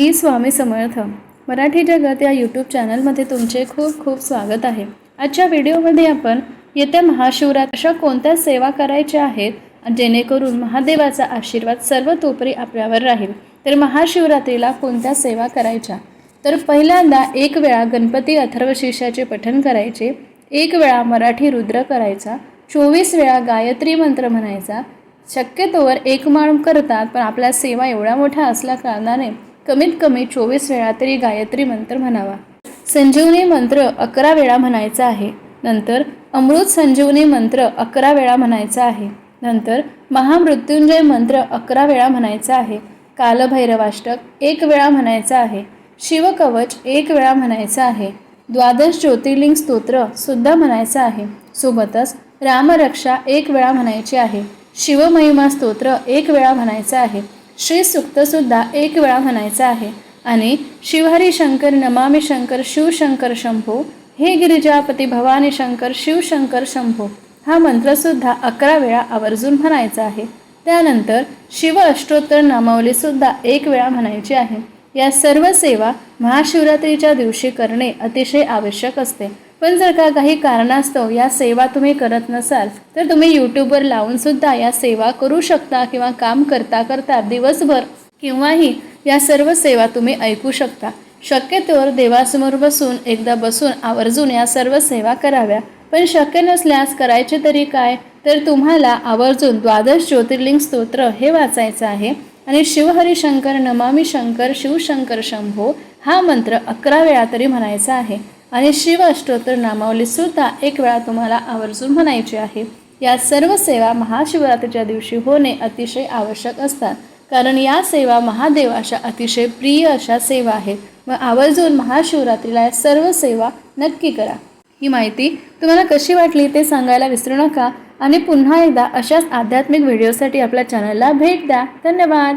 मी स्वामी समर्थ. मराठी जगत या यूट्यूब चॅनलमध्ये तुमचे खूप खूप स्वागत आहे. आजच्या व्हिडिओमध्ये आपण येत्या महाशिवरात अशा कोणत्या सेवा करायच्या आहेत जेणेकरून महादेवाचा आशीर्वाद सर्व तोपरी आपल्यावर राहील. तर महाशिवरात्रीला कोणत्या सेवा करायच्या? तर पहिल्यांदा एक वेळा गणपती अथर्वशीर्षाचे पठण करायचे एक वेळा मराठी रुद्र करायचा चोवीस वेळा गायत्री मंत्र म्हणायचा. शक्यतोवर एक माळ करतात पण आपल्या सेवा एवढ्या मोठ्या असल्या कारणाने कमीत कमी चोवीस वेळा तरी गायत्री मंत्र म्हणावा. संजीवनी मंत्र अकरा वेळा म्हणायचा आहे. नंतर अमृत संजीवनी मंत्र अकरा वेळा म्हणायचा आहे. नंतर महामृत्युंजय मंत्र अकरा वेळा म्हणायचा आहे. कालभैरवाष्टक एक वेळा म्हणायचा आहे. शिवकवच एक वेळा म्हणायचं आहे. द्वादश ज्योतिर्लिंग स्तोत्र सुद्धा म्हणायचं आहे. सोबतच रामरक्षा एक वेळा म्हणायची आहे. शिवमहिमा स्तोत्र एक वेळा म्हणायचं आहे. श्रीसुक्तसुद्धा एक वेळा म्हणायचा आहे. आणि शिवहरी शंकर नमामि शंकर शिवशंकर शंभो हे गिरिजापती भवानी शंकर शिवशंकर शंभो हा मंत्रसुद्धा अकरा वेळा आवर्जून म्हणायचा आहे. त्यानंतर शिव अष्टोत्तर नामावलीसुद्धा एक वेळा म्हणायची आहे. या सर्व सेवा महाशिवरात्रीच्या दिवशी करणे अतिशय आवश्यक असते. पण जर का काही कारणास्तव या सेवा तुम्ही करत नसाल तर तुम्ही यूट्यूबवर लावून सुद्धा या सेवा करू शकता किंवा काम करता करता दिवसभर किंवाही या सर्व सेवा तुम्ही ऐकू शकता. शक्यतोवर देवासमोर बसून एकदा बसून आवर्जून या सर्व सेवा कराव्या. पण शक्य नसल्यास करायचे तरी काय? तर तुम्हाला आवर्जून द्वादश ज्योतिर्लिंग स्तोत्र हे वाचायचं आहे आणि शिवहरी शंकर नमामी शंकर शिवशंकर शंभो हा मंत्र अकरा वेळा तरी म्हणायचा आहे. आणि शिव अष्टोत्तर नामावली सुद्धा एक वेळा तुम्हाला आवर्जून म्हणायची आहे. या सर्व सेवा महाशिवरात्रीच्या दिवशी होणे अतिशय आवश्यक असतात. कारण या सेवा महादेवाच्या अतिशय प्रिय अशा सेवा आहेत. व आवर्जून महाशिवरात्रीला या सर्व सेवा नक्की करा. ही माहिती तुम्हाला कशी वाटली ते सांगायला विसरू नका. आणि पुन्हा एकदा अशाच आध्यात्मिक व्हिडिओसाठी आपल्या चॅनलला भेट द्या. धन्यवाद.